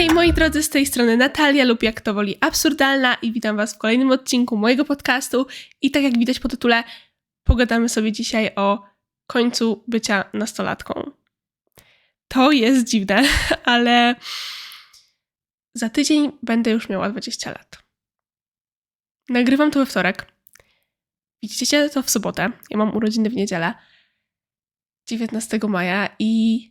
Hej moi drodzy, z tej strony Natalia lub jak to woli absurdalna i witam was w kolejnym odcinku mojego podcastu i tak jak widać po tytule, pogadamy sobie dzisiaj o końcu bycia nastolatką. To jest dziwne, ale za tydzień będę już miała 20 lat. Nagrywam to we wtorek. Widzicie to w sobotę. Ja mam urodziny w niedzielę. 19 maja i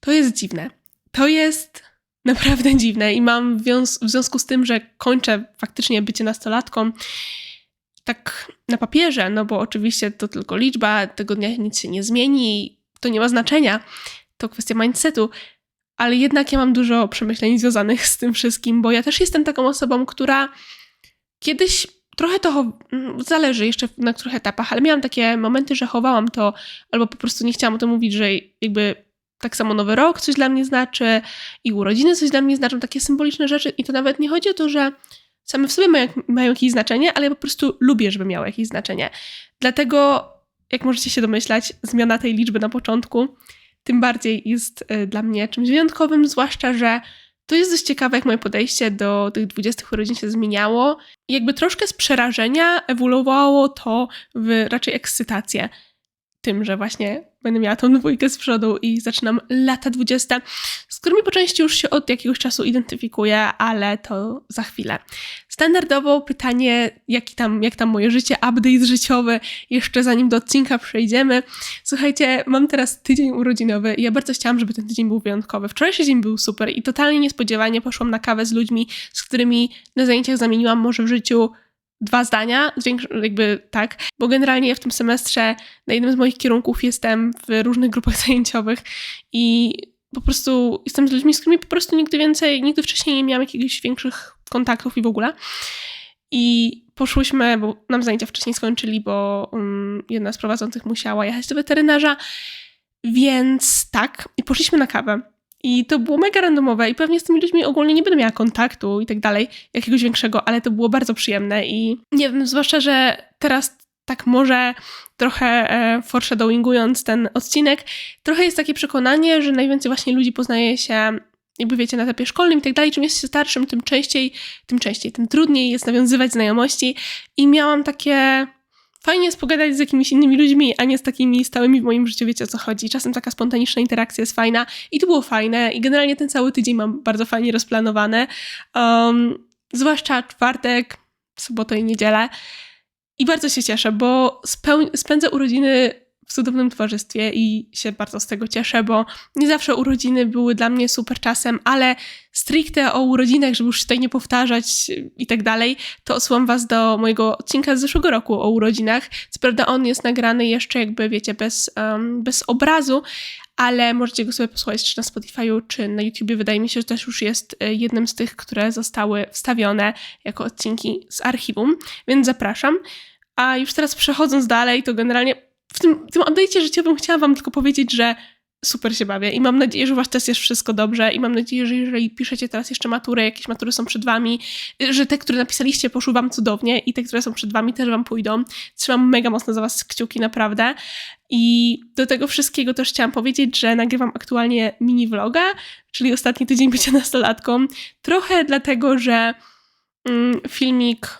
to jest dziwne. To jest naprawdę dziwne i mam w, związku z tym, że kończę faktycznie bycie nastolatką, tak na papierze, no bo oczywiście to tylko liczba, tego dnia nic się nie zmieni, to nie ma znaczenia, to kwestia mindsetu, ale jednak ja mam dużo przemyśleń związanych z tym wszystkim, bo ja też jestem taką osobą, która kiedyś trochę to mm, zależy jeszcze na których etapach, ale miałam takie momenty, że chowałam to, albo po prostu nie chciałam o tym mówić, że jakby tak samo Nowy Rok coś dla mnie znaczy i urodziny coś dla mnie znaczą, takie symboliczne rzeczy i to nawet nie chodzi o to, że same w sobie mają, mają jakieś znaczenie, ale ja po prostu lubię, żeby miały jakieś znaczenie. Dlatego, jak możecie się domyślać, zmiana tej liczby na początku tym bardziej jest y, dla mnie czymś wyjątkowym, zwłaszcza, że to jest dość ciekawe, jak moje podejście do tych 20 urodzin się zmieniało. I jakby troszkę z przerażenia ewoluowało to w raczej ekscytację tym, że właśnie będę miała tą dwójkę z przodu i zaczynam lata 20, z którymi po części już się od jakiegoś czasu identyfikuję, ale to za chwilę. Standardowo pytanie, jaki tam, jak tam moje życie, update życiowy, jeszcze zanim do odcinka przejdziemy. Słuchajcie, mam teraz tydzień urodzinowy i ja bardzo chciałam, żeby ten tydzień był wyjątkowy. Wczorajszy dzień był super i totalnie niespodziewanie poszłam na kawę z ludźmi, z którymi na zajęciach zamieniłam może w życiu dwa zdania, jakby tak, bo generalnie w tym semestrze na jednym z moich kierunków jestem w różnych grupach zajęciowych i po prostu jestem z ludźmi, z którymi po prostu nigdy więcej, nigdy wcześniej nie miałam jakichś większych kontaktów i w ogóle. I poszłyśmy, bo nam zajęcia wcześniej skończyli, bo um, jedna z prowadzących musiała jechać do weterynarza, więc tak, i poszliśmy na kawę. I to było mega randomowe i pewnie z tymi ludźmi ogólnie nie będę miała kontaktu i tak dalej, jakiegoś większego, ale to było bardzo przyjemne i nie wiem, zwłaszcza, że teraz tak może trochę e, foreshadowingując ten odcinek, trochę jest takie przekonanie, że najwięcej właśnie ludzi poznaje się jakby wiecie, na etapie szkolnym i tak dalej, czym jest się starszym, tym częściej, tym częściej, tym trudniej jest nawiązywać znajomości. I miałam takie fajnie jest pogadać z jakimiś innymi ludźmi, a nie z takimi stałymi w moim życiu, wiecie o co chodzi. Czasem taka spontaniczna interakcja jest fajna i to było fajne i generalnie ten cały tydzień mam bardzo fajnie rozplanowane. Um, zwłaszcza czwartek, sobotę i niedzielę. I bardzo się cieszę, bo spędzę urodziny w cudownym towarzystwie i się bardzo z tego cieszę, bo nie zawsze urodziny były dla mnie super czasem, ale stricte o urodzinach, żeby już tutaj nie powtarzać i tak dalej, to osłam was do mojego odcinka z zeszłego roku o urodzinach. Co prawda on jest nagrany jeszcze jakby, wiecie, bez, um, bez obrazu, ale możecie go sobie posłuchać czy na Spotify'u, czy na YouTubie. Wydaje mi się, że też już jest e, jednym z tych, które zostały wstawione jako odcinki z archiwum, więc zapraszam. A już teraz przechodząc dalej, to generalnie w tym, w tym update'cie życiowym chciałam wam tylko powiedzieć, że super się bawię i mam nadzieję, że u was też jest wszystko dobrze i mam nadzieję, że jeżeli piszecie teraz jeszcze maturę, jakieś matury są przed wami, że te, które napisaliście poszły wam cudownie i te, które są przed wami też wam pójdą. Trzymam mega mocno za was kciuki, naprawdę. I do tego wszystkiego też chciałam powiedzieć, że nagrywam aktualnie mini vloga, czyli ostatni tydzień bycia nastolatką. Trochę dlatego, że mm, filmik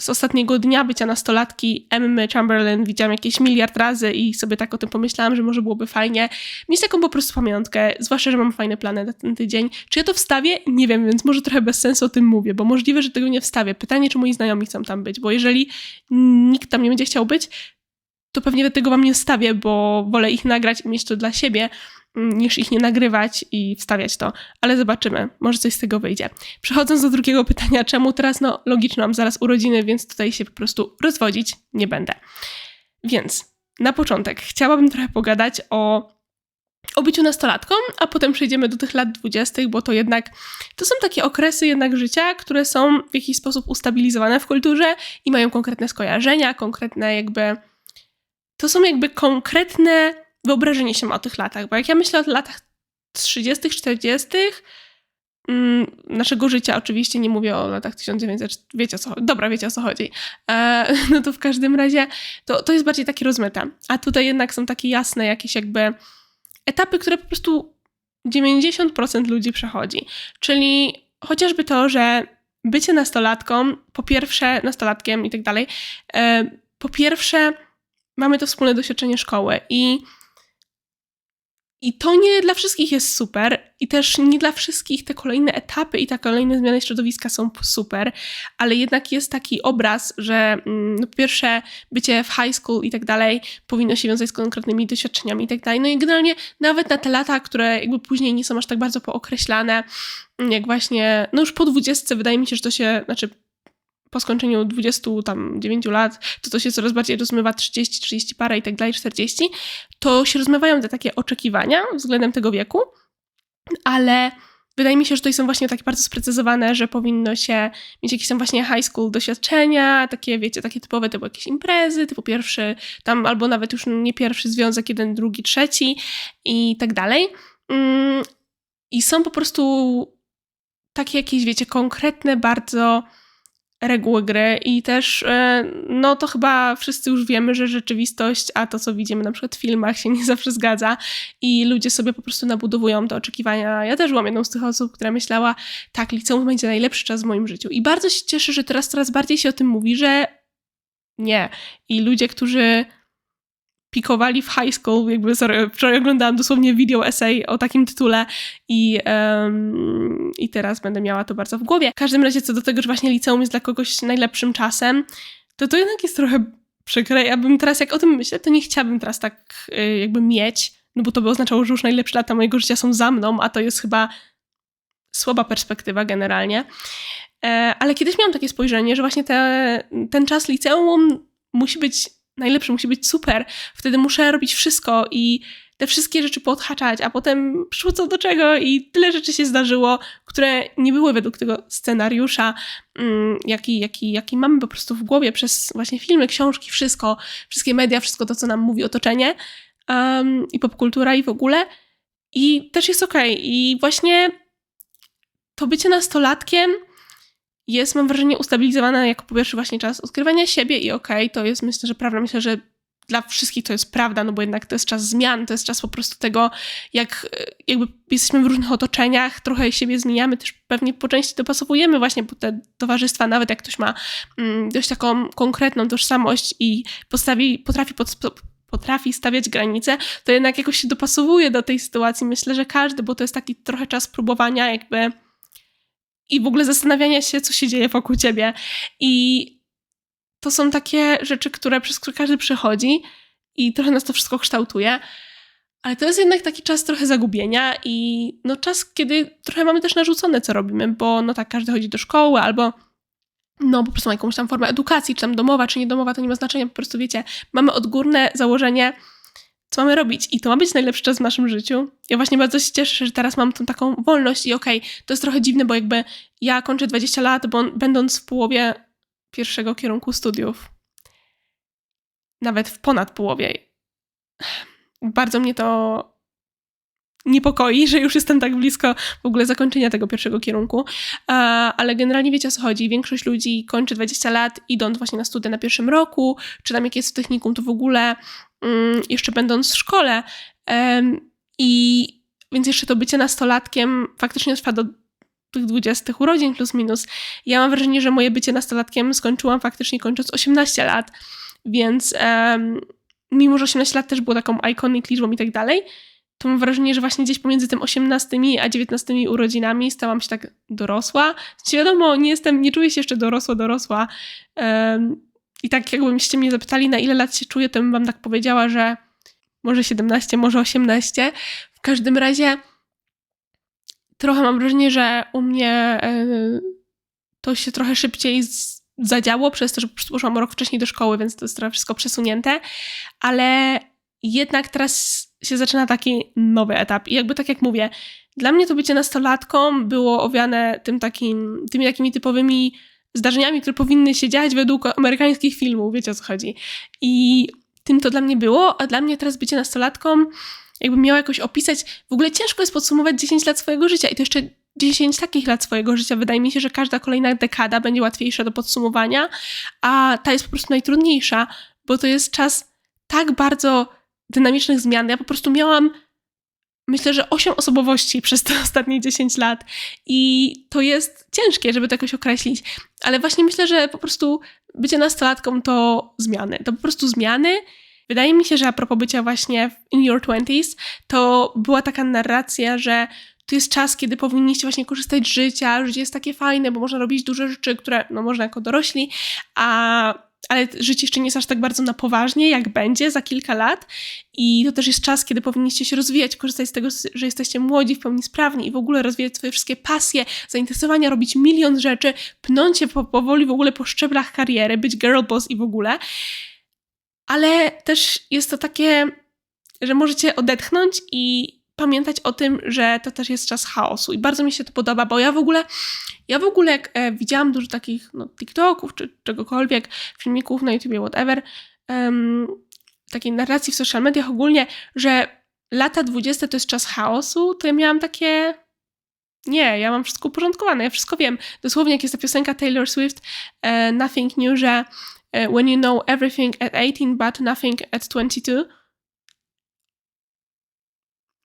z ostatniego dnia bycia nastolatki Emmy Chamberlain widziałam jakieś miliard razy i sobie tak o tym pomyślałam, że może byłoby fajnie mieć taką po prostu pamiątkę, zwłaszcza, że mam fajne plany na ten tydzień. Czy ja to wstawię? Nie wiem, więc może trochę bez sensu o tym mówię, bo możliwe, że tego nie wstawię. Pytanie, czy moi znajomi chcą tam być, bo jeżeli nikt tam nie będzie chciał być, to pewnie tego wam nie wstawię, bo wolę ich nagrać i mieć to dla siebie, niż ich nie nagrywać i wstawiać to, ale zobaczymy, może coś z tego wyjdzie. Przechodząc do drugiego pytania, czemu teraz? No, logicznie mam zaraz urodziny, więc tutaj się po prostu rozwodzić nie będę. Więc na początek chciałabym trochę pogadać o, o byciu nastolatką, a potem przejdziemy do tych lat dwudziestych, bo to jednak to są takie okresy jednak życia, które są w jakiś sposób ustabilizowane w kulturze i mają konkretne skojarzenia, konkretne jakby. To są jakby konkretne wyobrażenie się ma o tych latach, bo jak ja myślę o latach 30., 40., mm, naszego życia, oczywiście nie mówię o latach 1900, wiecie co dobra, wiecie o co chodzi, e, no to w każdym razie to, to jest bardziej takie rozmyte, a tutaj jednak są takie jasne jakieś jakby etapy, które po prostu 90% ludzi przechodzi. Czyli chociażby to, że bycie nastolatką, po pierwsze, nastolatkiem i tak dalej, e, po pierwsze, mamy to wspólne doświadczenie szkoły i i to nie dla wszystkich jest super, i też nie dla wszystkich te kolejne etapy i te kolejne zmiany środowiska są super, ale jednak jest taki obraz, że mm, no, pierwsze, bycie w high school i tak dalej powinno się wiązać z konkretnymi doświadczeniami i tak dalej. No i generalnie nawet na te lata, które jakby później nie są aż tak bardzo pookreślane, jak właśnie, no już po dwudziestce wydaje mi się, że to się, znaczy po skończeniu 29 lat, to to się coraz bardziej rozmywa 30, 30 parę i tak dalej, 40, to się rozmywają te takie oczekiwania względem tego wieku, ale wydaje mi się, że tutaj są właśnie takie bardzo sprecyzowane, że powinno się mieć jakieś tam właśnie high school doświadczenia, takie wiecie, takie typowe typu jakieś imprezy, typu pierwszy, tam albo nawet już nie pierwszy związek, jeden, drugi, trzeci i tak dalej. Mm, I są po prostu takie jakieś, wiecie, konkretne bardzo reguły gry i też, e, no to chyba wszyscy już wiemy, że rzeczywistość, a to co widzimy na przykład w filmach się nie zawsze zgadza i ludzie sobie po prostu nabudowują te oczekiwania. Ja też byłam jedną z tych osób, która myślała, tak, liceum będzie najlepszy czas w moim życiu i bardzo się cieszę, że teraz coraz bardziej się o tym mówi, że nie. I ludzie, którzy pikowali w high school, jakby sorry, wczoraj oglądałam dosłownie video essay o takim tytule i, um, i teraz będę miała to bardzo w głowie. W każdym razie co do tego, że właśnie liceum jest dla kogoś najlepszym czasem, to to jednak jest trochę przykre. Ja bym teraz, jak o tym myślę, to nie chciałabym teraz tak y, jakby mieć, no bo to by oznaczało, że już najlepsze lata mojego życia są za mną, a to jest chyba słaba perspektywa generalnie. E, ale kiedyś miałam takie spojrzenie, że właśnie te, ten czas liceum musi być najlepszy, musi być super. Wtedy muszę robić wszystko i te wszystkie rzeczy podhaczać, a potem przyszło co do czego i tyle rzeczy się zdarzyło, które nie były według tego scenariusza, mm, jaki, jaki, jaki mamy po prostu w głowie przez właśnie filmy, książki, wszystko, wszystkie media, wszystko to, co nam mówi otoczenie um, i popkultura i w ogóle. I też jest okej. Okay. I właśnie to bycie nastolatkiem jest, mam wrażenie, ustabilizowana jako po pierwsze właśnie czas odkrywania siebie i okej, okay, to jest myślę, że prawda. Myślę, że dla wszystkich to jest prawda, no bo jednak to jest czas zmian, to jest czas po prostu tego, jak jakby jesteśmy w różnych otoczeniach, trochę siebie zmieniamy, też pewnie po części dopasowujemy właśnie po te towarzystwa, nawet jak ktoś ma mm, dość taką konkretną tożsamość i postawi, potrafi pod, potrafi stawiać granice, to jednak jakoś się dopasowuje do tej sytuacji. Myślę, że każdy, bo to jest taki trochę czas próbowania jakby i w ogóle zastanawiania się, co się dzieje wokół ciebie. I to są takie rzeczy, które przez które każdy przechodzi i trochę nas to wszystko kształtuje. Ale to jest jednak taki czas trochę zagubienia i no czas, kiedy trochę mamy też narzucone, co robimy, bo no tak, każdy chodzi do szkoły albo no po prostu ma jakąś tam formę edukacji, czy tam domowa, czy niedomowa, to nie ma znaczenia, po prostu wiecie, mamy odgórne założenie, co mamy robić i to ma być najlepszy czas w naszym życiu. Ja właśnie bardzo się cieszę, że teraz mam tą taką wolność i okej, okay, to jest trochę dziwne, bo jakby ja kończę 20 lat, bo będąc w połowie pierwszego kierunku studiów, nawet w ponad połowie, bardzo mnie to niepokoi, że już jestem tak blisko w ogóle zakończenia tego pierwszego kierunku, ale generalnie wiecie o co chodzi. Większość ludzi kończy 20 lat idąc właśnie na studia na pierwszym roku, czy tam jak jest w technikum, to w ogóle Mm, jeszcze będąc w szkole. I więc jeszcze to bycie nastolatkiem faktycznie trwa do tych 20 urodzin plus minus. Ja mam wrażenie, że moje bycie nastolatkiem skończyłam faktycznie kończąc 18 lat, więc mimo, że 18 lat też było taką iconic liczbą i tak dalej, to mam wrażenie, że właśnie gdzieś pomiędzy tym 18 a 19 urodzinami stałam się tak dorosła. Znaczy, wiadomo, nie jestem, nie czuję się jeszcze dorosła, dorosła. I tak jakbyście mnie zapytali, na ile lat się czuję, to bym wam tak powiedziała, że może 17, może 18. W każdym razie trochę mam wrażenie, że u mnie yy, to się trochę szybciej zadziało, przez to, że poszłam rok wcześniej do szkoły, więc to jest trochę wszystko przesunięte, ale jednak teraz się zaczyna taki nowy etap. I jakby tak jak mówię, dla mnie to bycie nastolatką było owiane tym takim, tymi takimi typowymi zdarzeniami, które powinny się dziać według amerykańskich filmów, wiecie o co chodzi. I tym to dla mnie było, a dla mnie teraz bycie nastolatką, jakbym miała jakoś opisać, w ogóle ciężko jest podsumować 10 lat swojego życia i to jeszcze 10 takich lat swojego życia. Wydaje mi się, że każda kolejna dekada będzie łatwiejsza do podsumowania, a ta jest po prostu najtrudniejsza, bo to jest czas tak bardzo dynamicznych zmian. Ja po prostu miałam myślę, że osiem osobowości przez te ostatnie 10 lat i to jest ciężkie, żeby to jakoś określić, ale właśnie myślę, że po prostu bycie nastolatką to zmiany, to po prostu zmiany. Wydaje mi się, że a propos bycia właśnie in your twenties, to była taka narracja, że to jest czas, kiedy powinniście właśnie korzystać z życia, życie jest takie fajne, bo można robić duże rzeczy, które no można jako dorośli, a ale życie jeszcze nie jest aż tak bardzo na poważnie, jak będzie za kilka lat. I to też jest czas, kiedy powinniście się rozwijać, korzystać z tego, że jesteście młodzi, w pełni sprawni i w ogóle rozwijać swoje wszystkie pasje, zainteresowania, robić milion rzeczy, pnąć się po, powoli w ogóle po szczeblach kariery, być girl boss i w ogóle. Ale też jest to takie, że możecie odetchnąć i pamiętać o tym, że to też jest czas chaosu i bardzo mi się to podoba, bo ja w ogóle, ja w ogóle jak e, widziałam dużo takich no, TikToków czy czegokolwiek, filmików na YouTubie, whatever, takiej narracji w social mediach ogólnie, że lata 20 to jest czas chaosu, to ja miałam takie nie, ja mam wszystko uporządkowane, ja wszystko wiem. Dosłownie jak jest ta piosenka Taylor Swift, uh, Nothing New, że uh, when you know everything at 18 but nothing at 22,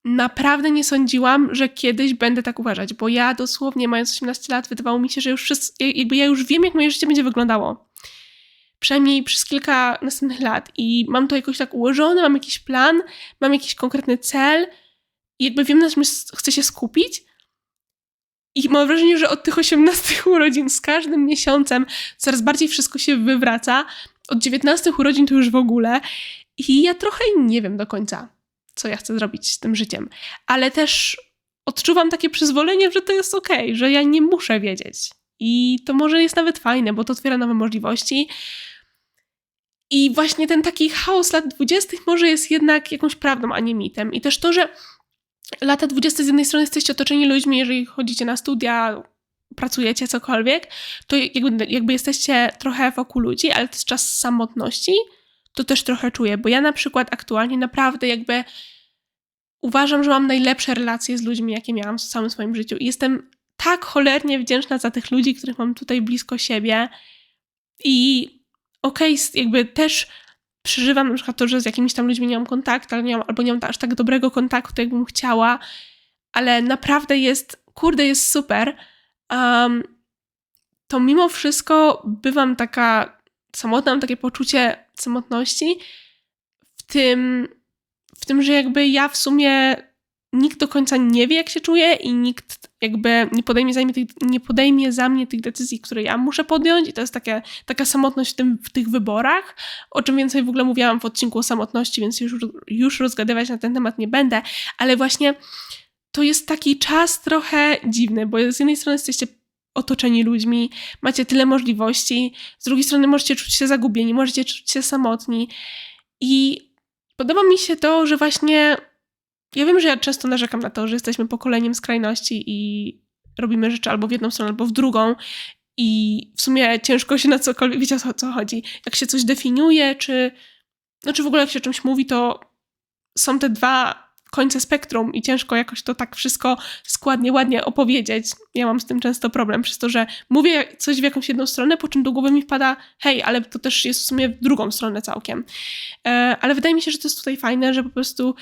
naprawdę nie sądziłam, że kiedyś będę tak uważać, bo ja dosłownie mając 18 lat wydawało mi się, że już wszystko, jakby ja już wiem, jak moje życie będzie wyglądało. Przynajmniej przez kilka następnych lat i mam to jakoś tak ułożone, mam jakiś plan, mam jakiś konkretny cel i jakby wiem, na czym chcę się skupić. I mam wrażenie, że od tych 18 urodzin z każdym miesiącem coraz bardziej wszystko się wywraca. Od 19 urodzin to już w ogóle. I ja trochę nie wiem do końca, co ja chcę zrobić z tym życiem. Ale też odczuwam takie przyzwolenie, że to jest okej, okay, że ja nie muszę wiedzieć. I to może jest nawet fajne, bo to otwiera nowe możliwości. I właśnie ten taki chaos lat dwudziestych może jest jednak jakąś prawdą, a nie mitem. I też to, że lata dwudzieste z jednej strony jesteście otoczeni ludźmi, jeżeli chodzicie na studia, pracujecie, cokolwiek, to jakby, jakby jesteście trochę wokół ludzi, ale to jest czas samotności to też trochę czuję, bo ja na przykład aktualnie naprawdę jakby uważam, że mam najlepsze relacje z ludźmi, jakie miałam w całym swoim życiu. I jestem tak cholernie wdzięczna za tych ludzi, których mam tutaj blisko siebie. I okej, okay, jakby też przeżywam na przykład to, że z jakimiś tam ludźmi nie mam kontaktu, ale nie mam, albo nie mam aż tak dobrego kontaktu, jakbym chciała, ale naprawdę jest, kurde, jest super. Um, to mimo wszystko bywam taka samotna, mam takie poczucie samotności w tym, w tym, że jakby ja w sumie nikt do końca nie wie, jak się czuję i nikt jakby nie podejmie za mnie tych, nie podejmie za mnie tych decyzji, które ja muszę podjąć. I to jest taka, taka samotność w, tym, w tych wyborach, o czym więcej w ogóle mówiłam w odcinku o samotności, więc już, już rozgadywać na ten temat nie będę, ale właśnie to jest taki czas trochę dziwny, bo z jednej strony jesteście otoczeni ludźmi, macie tyle możliwości, z drugiej strony możecie czuć się zagubieni, możecie czuć się samotni. I podoba mi się to, że właśnie ja wiem, że ja często narzekam na to, że jesteśmy pokoleniem skrajności i robimy rzeczy albo w jedną stronę, albo w drugą. I w sumie ciężko się na cokolwiek, wiecie o co chodzi. Jak się coś definiuje, czy, no, czy w ogóle jak się czymś mówi, to są te dwa końce spektrum i ciężko jakoś to tak wszystko składnie, ładnie opowiedzieć. Ja mam z tym często problem, przez to, że mówię coś w jakąś jedną stronę, po czym do głowy mi wpada, hej, ale to też jest w sumie w drugą stronę całkiem. E, ale wydaje mi się, że to jest tutaj fajne, że po prostu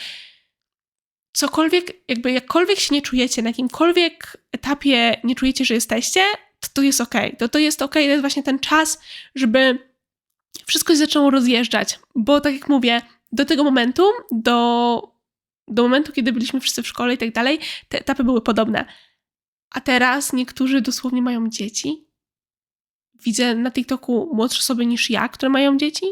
cokolwiek, jakby jakkolwiek się nie czujecie, na jakimkolwiek etapie nie czujecie, że jesteście, to to jest okej. Okay. To to jest okej, okay. to jest właśnie ten czas, żeby wszystko się zaczęło rozjeżdżać, bo tak jak mówię, do tego momentu, do do momentu, kiedy byliśmy wszyscy w szkole i tak dalej, te etapy były podobne. A teraz niektórzy dosłownie mają dzieci. Widzę na TikToku młodsze osoby niż ja, które mają dzieci.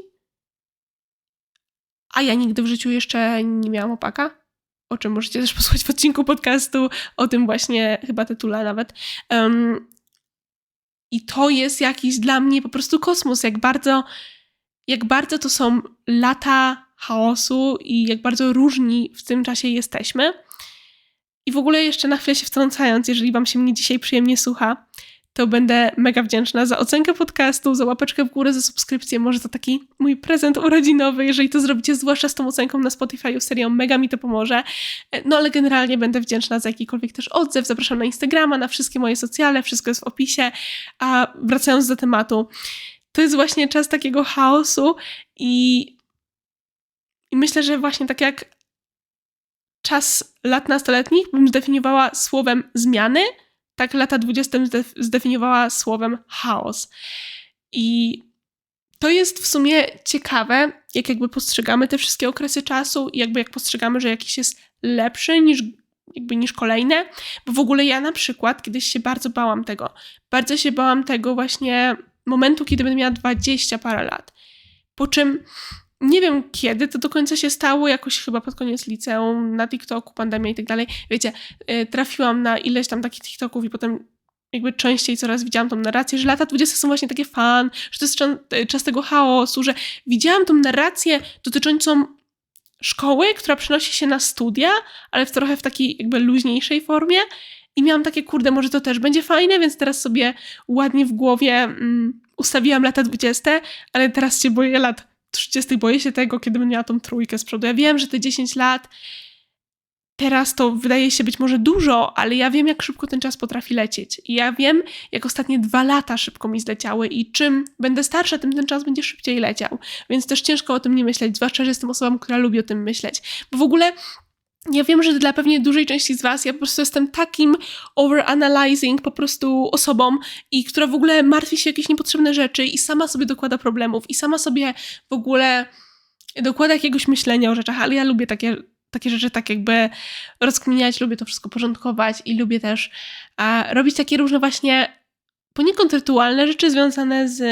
A ja nigdy w życiu jeszcze nie miałam opaka. O czym możecie też posłuchać w odcinku podcastu, o tym właśnie chyba tytule nawet. Um, I to jest jakiś dla mnie po prostu kosmos, jak bardzo, jak bardzo to są lata chaosu i jak bardzo różni w tym czasie jesteśmy. I w ogóle jeszcze na chwilę się wtrącając, jeżeli Wam się mnie dzisiaj przyjemnie słucha, to będę mega wdzięczna za ocenkę podcastu, za łapeczkę w górę, za subskrypcję. Może to taki mój prezent urodzinowy, jeżeli to zrobicie, zwłaszcza z tą ocenką na Spotify, serią mega mi to pomoże. No ale generalnie będę wdzięczna za jakikolwiek też odzew. Zapraszam na Instagrama, na wszystkie moje socjale, wszystko jest w opisie. A wracając do tematu, to jest właśnie czas takiego chaosu i i myślę, że właśnie tak jak czas lat nastoletnich bym zdefiniowała słowem zmiany, tak lata 20 zdef- zdefiniowała słowem chaos. I to jest w sumie ciekawe, jak jakby postrzegamy te wszystkie okresy czasu i jakby jak postrzegamy, że jakiś jest lepszy niż jakby niż kolejne, bo w ogóle ja na przykład kiedyś się bardzo bałam tego. Bardzo się bałam tego właśnie momentu, kiedy będę miała 20 parę lat. Po czym nie wiem kiedy to do końca się stało, jakoś chyba pod koniec liceum, na TikToku, pandemia i tak dalej. Wiecie, y, trafiłam na ileś tam takich TikToków i potem jakby częściej coraz widziałam tą narrację, że lata 20 są właśnie takie fan, że to jest czas, czas tego chaosu, że widziałam tą narrację dotyczącą szkoły, która przenosi się na studia, ale w trochę w takiej jakby luźniejszej formie. I miałam takie, kurde, może to też będzie fajne, więc teraz sobie ładnie w głowie mm, ustawiłam lata 20, ale teraz się boję lat 30, boję się tego, kiedy będę miała tą trójkę z przodu. Ja wiem, że te 10 lat teraz to wydaje się być może dużo, ale ja wiem, jak szybko ten czas potrafi lecieć. I ja wiem, jak ostatnie dwa lata szybko mi zleciały i czym będę starsza, tym ten czas będzie szybciej leciał. Więc też ciężko o tym nie myśleć, zwłaszcza, że jestem osobą, która lubi o tym myśleć. Bo w ogóle ja wiem, że dla pewnie dużej części z Was ja po prostu jestem takim overanalyzing po prostu osobą i która w ogóle martwi się jakieś niepotrzebne rzeczy i sama sobie dokłada problemów i sama sobie w ogóle dokłada jakiegoś myślenia o rzeczach, ale ja lubię takie, takie rzeczy tak jakby rozkminiać, lubię to wszystko porządkować i lubię też a, robić takie różne właśnie poniekąd rytualne rzeczy związane z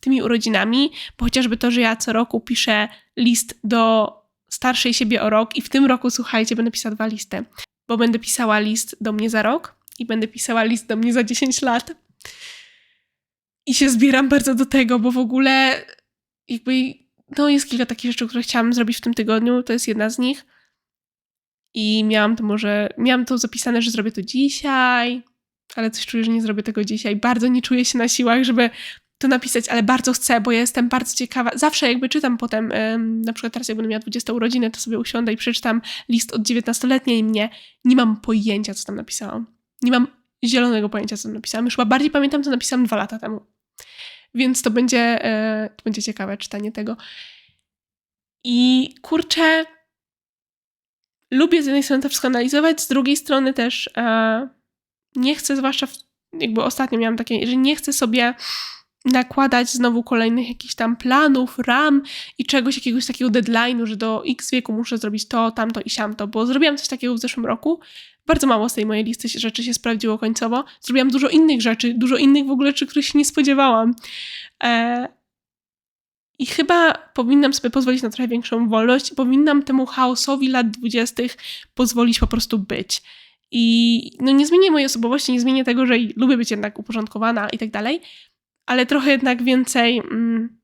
tymi urodzinami, bo chociażby to, że ja co roku piszę list do starszej siebie o rok i w tym roku, słuchajcie, będę pisała dwa listy, bo będę pisała list do mnie za rok i będę pisała list do mnie za 10 lat. I się zbieram bardzo do tego, bo w ogóle jakby no jest kilka takich rzeczy, które chciałam zrobić w tym tygodniu, to jest jedna z nich. I miałam to może, miałam to zapisane, że zrobię to dzisiaj, ale coś czuję, że nie zrobię tego dzisiaj. Bardzo nie czuję się na siłach, żeby to napisać, ale bardzo chcę, bo jestem bardzo ciekawa. Zawsze jakby czytam potem, na przykład teraz jak będę miała 20 urodziny, to sobie usiądę i przeczytam list od 19-letniej mnie. Nie mam pojęcia, co tam napisałam. Nie mam zielonego pojęcia, co tam napisałam. Już chyba bardziej pamiętam, co napisałam dwa lata temu. Więc to będzie, e, to będzie ciekawe czytanie tego. I kurczę, lubię z jednej strony to wszystko analizować, z drugiej strony też e, nie chcę, zwłaszcza w, jakby ostatnio miałam takie, że nie chcę sobie nakładać znowu kolejnych jakichś tam planów, ram i czegoś, jakiegoś takiego deadline'u, że do x wieku muszę zrobić to, tamto i siamto, bo zrobiłam coś takiego w zeszłym roku. Bardzo mało z tej mojej listy rzeczy się sprawdziło końcowo. Zrobiłam dużo innych rzeczy, dużo innych w ogóle rzeczy, których się nie spodziewałam. E... I chyba powinnam sobie pozwolić na trochę większą wolność powinnam temu chaosowi lat dwudziestych pozwolić po prostu być. I no nie zmienię mojej osobowości, nie zmienię tego, że lubię być jednak uporządkowana i tak dalej, ale trochę jednak więcej, mm,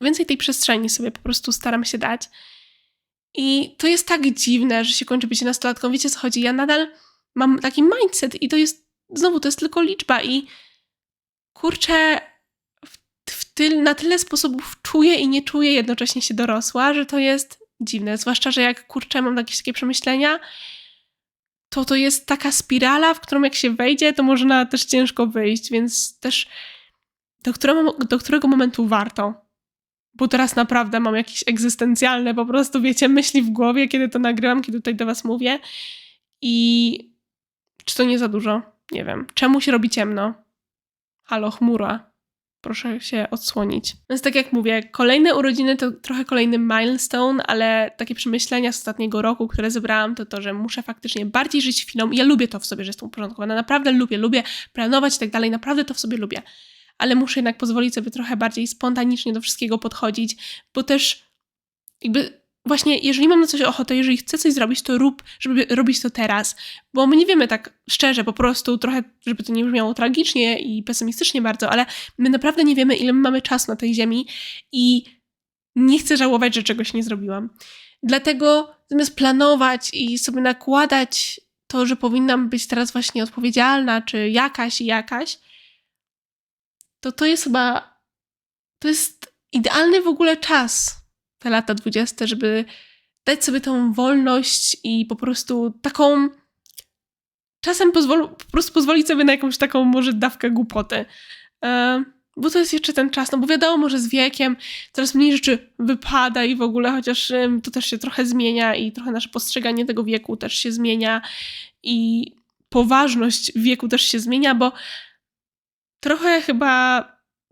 więcej tej przestrzeni sobie po prostu staram się dać. I to jest tak dziwne, że się kończy bycie nastolatką. Wiecie co chodzi? Ja nadal mam taki mindset i to jest, znowu, to jest tylko liczba i kurczę, w, w tyl, na tyle sposobów czuję i nie czuję jednocześnie się dorosła, że to jest dziwne. Zwłaszcza, że jak kurczę mam jakieś takie przemyślenia, to to jest taka spirala, w którą jak się wejdzie, to można też ciężko wyjść, więc też do którego, do którego momentu warto? Bo teraz naprawdę mam jakieś egzystencjalne, po prostu, wiecie, myśli w głowie, kiedy to nagrywam, kiedy tutaj do Was mówię. I czy to nie za dużo? Nie wiem. Czemu się robi ciemno? Halo, chmura. Proszę się odsłonić. Więc tak jak mówię, kolejne urodziny to trochę kolejny milestone, ale takie przemyślenia z ostatniego roku, które zebrałam, to to, że muszę faktycznie bardziej żyć chwilą. Ja lubię to w sobie, że jestem uporządkowana. Naprawdę lubię, lubię planować i tak dalej. Naprawdę to w sobie lubię ale muszę jednak pozwolić sobie trochę bardziej spontanicznie do wszystkiego podchodzić, bo też jakby właśnie, jeżeli mam na coś ochotę, jeżeli chcę coś zrobić, to rób, żeby robić to teraz. Bo my nie wiemy tak szczerze, po prostu trochę, żeby to nie brzmiało tragicznie i pesymistycznie bardzo, ale my naprawdę nie wiemy, ile my mamy czasu na tej ziemi i nie chcę żałować, że czegoś nie zrobiłam. Dlatego zamiast planować i sobie nakładać to, że powinnam być teraz właśnie odpowiedzialna, czy jakaś i jakaś, to to jest chyba, to jest idealny w ogóle czas, te lata dwudzieste, żeby dać sobie tą wolność i po prostu taką, czasem pozwol, po prostu pozwolić sobie na jakąś taką może dawkę głupoty. E, bo to jest jeszcze ten czas, no bo wiadomo, że z wiekiem coraz mniej rzeczy wypada i w ogóle, chociaż to też się trochę zmienia i trochę nasze postrzeganie tego wieku też się zmienia i poważność wieku też się zmienia, bo trochę chyba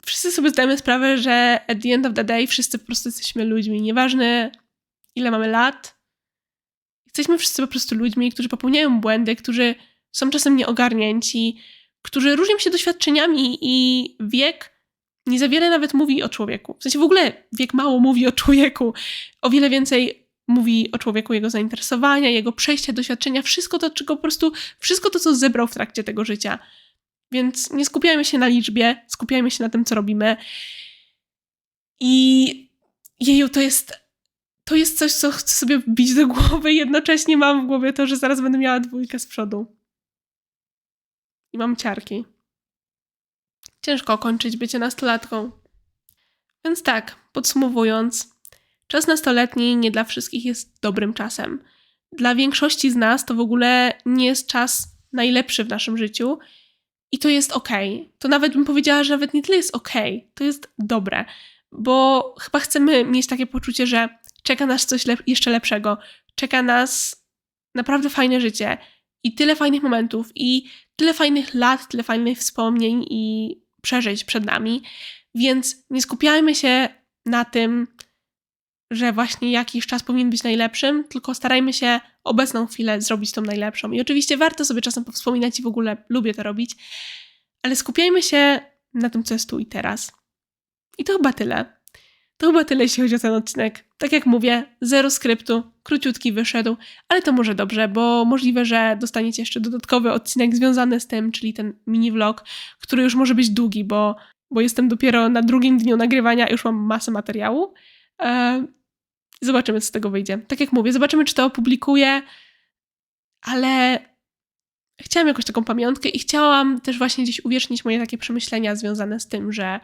wszyscy sobie zdajemy sprawę, że at the end of the day wszyscy po prostu jesteśmy ludźmi. Nieważne ile mamy lat, jesteśmy wszyscy po prostu ludźmi, którzy popełniają błędy, którzy są czasem nieogarnięci, którzy różnią się doświadczeniami i wiek nie za wiele nawet mówi o człowieku. W sensie w ogóle wiek mało mówi o człowieku. O wiele więcej mówi o człowieku, jego zainteresowania, jego przejścia, doświadczenia, wszystko to, czego po prostu, wszystko to, co zebrał w trakcie tego życia. Więc nie skupiajmy się na liczbie, skupiajmy się na tym, co robimy. I jeju, to jest, to jest coś, co chcę sobie wbić do głowy. Jednocześnie mam w głowie to, że zaraz będę miała dwójkę z przodu. I mam ciarki. Ciężko kończyć bycie nastolatką. Więc tak, podsumowując, czas nastoletni nie dla wszystkich jest dobrym czasem. Dla większości z nas to w ogóle nie jest czas najlepszy w naszym życiu i to jest ok. To nawet bym powiedziała, że nawet nie tyle jest ok, to jest dobre, bo chyba chcemy mieć takie poczucie, że czeka nas coś lep jeszcze lepszego, czeka nas naprawdę fajne życie i tyle fajnych momentów i tyle fajnych lat, tyle fajnych wspomnień i przeżyć przed nami, więc nie skupiajmy się na tym, że właśnie jakiś czas powinien być najlepszym, tylko starajmy się obecną chwilę zrobić tą najlepszą. I oczywiście warto sobie czasem powspominać i w ogóle lubię to robić, ale skupiajmy się na tym, co jest tu i teraz. I to chyba tyle. To chyba tyle, jeśli chodzi o ten odcinek. Tak jak mówię, zero skryptu, króciutki wyszedł, ale to może dobrze, bo możliwe, że dostaniecie jeszcze dodatkowy odcinek związany z tym, czyli ten mini vlog, który już może być długi, bo, bo jestem dopiero na drugim dniu nagrywania już mam masę materiału. E, zobaczymy, co z tego wyjdzie. Tak jak mówię, zobaczymy, czy to opublikuję, ale chciałam jakąś taką pamiątkę i chciałam też właśnie gdzieś uwiecznić moje takie przemyślenia związane z tym, że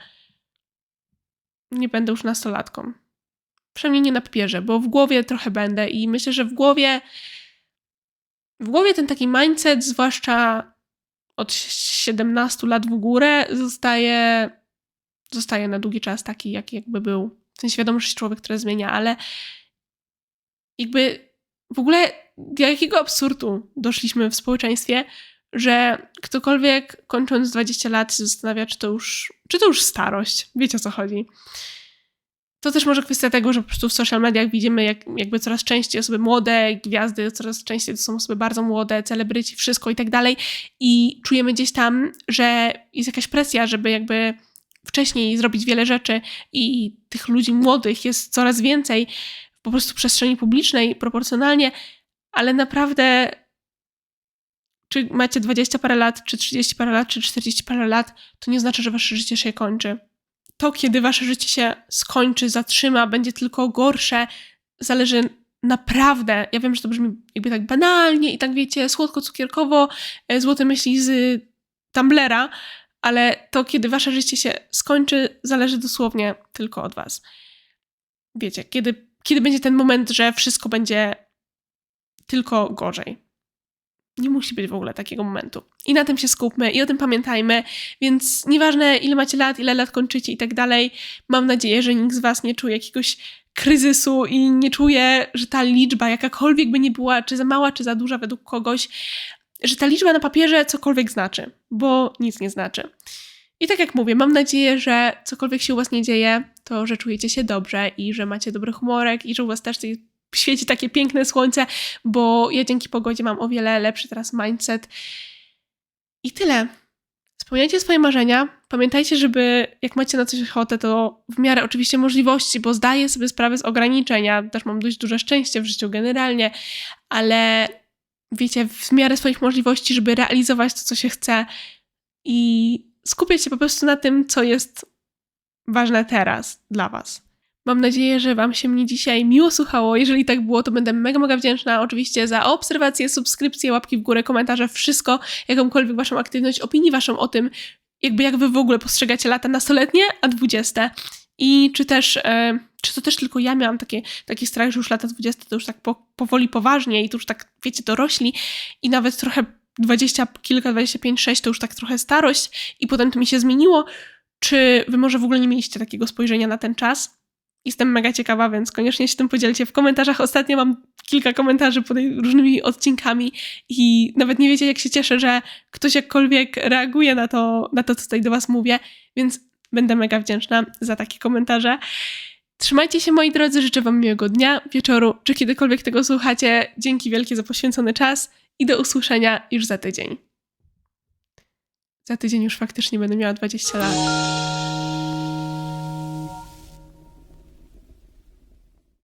nie będę już nastolatką. Przynajmniej nie na papierze, bo w głowie trochę będę i myślę, że w głowie w głowie ten taki mindset, zwłaszcza od 17 lat w górę, zostaje, zostaje na długi czas taki, jaki jakby był. Sensie wiadomo, że człowiek, który zmienia, ale jakby w ogóle do jakiego absurdu doszliśmy w społeczeństwie, że ktokolwiek kończąc 20 lat się zastanawia, czy to już, czy to już starość. Wiecie o co chodzi. To też może kwestia tego, że po prostu w social mediach widzimy jak, jakby coraz częściej osoby młode, gwiazdy, coraz częściej to są osoby bardzo młode, celebryci, wszystko i tak dalej. I czujemy gdzieś tam, że jest jakaś presja, żeby jakby wcześniej zrobić wiele rzeczy i tych ludzi młodych jest coraz więcej po prostu przestrzeni publicznej proporcjonalnie, ale naprawdę czy macie 20 parę lat, czy 30 parę lat, czy 40 parę lat, to nie znaczy, że wasze życie się kończy. To, kiedy wasze życie się skończy, zatrzyma, będzie tylko gorsze, zależy naprawdę, ja wiem, że to brzmi jakby tak banalnie i tak wiecie, słodko-cukierkowo, e, złote myśli z Tumblera, ale to, kiedy wasze życie się skończy, zależy dosłownie tylko od was. Wiecie, kiedy, kiedy będzie ten moment, że wszystko będzie tylko gorzej. Nie musi być w ogóle takiego momentu. I na tym się skupmy i o tym pamiętajmy. Więc nieważne, ile macie lat, ile lat kończycie i tak dalej, mam nadzieję, że nikt z Was nie czuje jakiegoś kryzysu i nie czuje, że ta liczba, jakakolwiek by nie była, czy za mała, czy za duża według kogoś, że ta liczba na papierze cokolwiek znaczy, bo nic nie znaczy. I tak jak mówię, mam nadzieję, że cokolwiek się u Was nie dzieje, to że czujecie się dobrze i że macie dobry humorek i że u Was też świeci takie piękne słońce, bo ja dzięki pogodzie mam o wiele lepszy teraz mindset. I tyle. Spełniajcie swoje marzenia. Pamiętajcie, żeby jak macie na coś ochotę, to w miarę oczywiście możliwości, bo zdaję sobie sprawę z ograniczenia. Też mam dość duże szczęście w życiu generalnie, ale wiecie, w miarę swoich możliwości, żeby realizować to, co się chce i skupiać się po prostu na tym, co jest ważne teraz dla Was. Mam nadzieję, że Wam się mnie dzisiaj miło słuchało. Jeżeli tak było, to będę mega, mega wdzięczna oczywiście za obserwacje, subskrypcje, łapki w górę, komentarze, wszystko, jakąkolwiek Waszą aktywność, opinię Waszą o tym, jakby jak Wy w ogóle postrzegacie lata nastoletnie, a dwudzieste. I czy też, e, czy to też tylko ja miałam takie, taki strach, że już lata dwudzieste to już tak po, powoli poważnie i to już tak, wiecie, dorośli i nawet trochę dwadzieścia kilka, dwadzieścia pięć, sześć to już tak trochę starość i potem to mi się zmieniło, Czy wy może w ogóle nie mieliście takiego spojrzenia na ten czas? Jestem mega ciekawa, więc koniecznie się tym podzielcie w komentarzach. Ostatnio mam kilka komentarzy pod różnymi odcinkami i nawet nie wiecie, jak się cieszę, że ktoś jakkolwiek reaguje na to, na to, co tutaj do was mówię, więc będę mega wdzięczna za takie komentarze. Trzymajcie się, moi drodzy, życzę wam miłego dnia, wieczoru, czy kiedykolwiek tego słuchacie. Dzięki wielkie za poświęcony czas i do usłyszenia już za tydzień. Za tydzień już faktycznie będę miała 20 lat.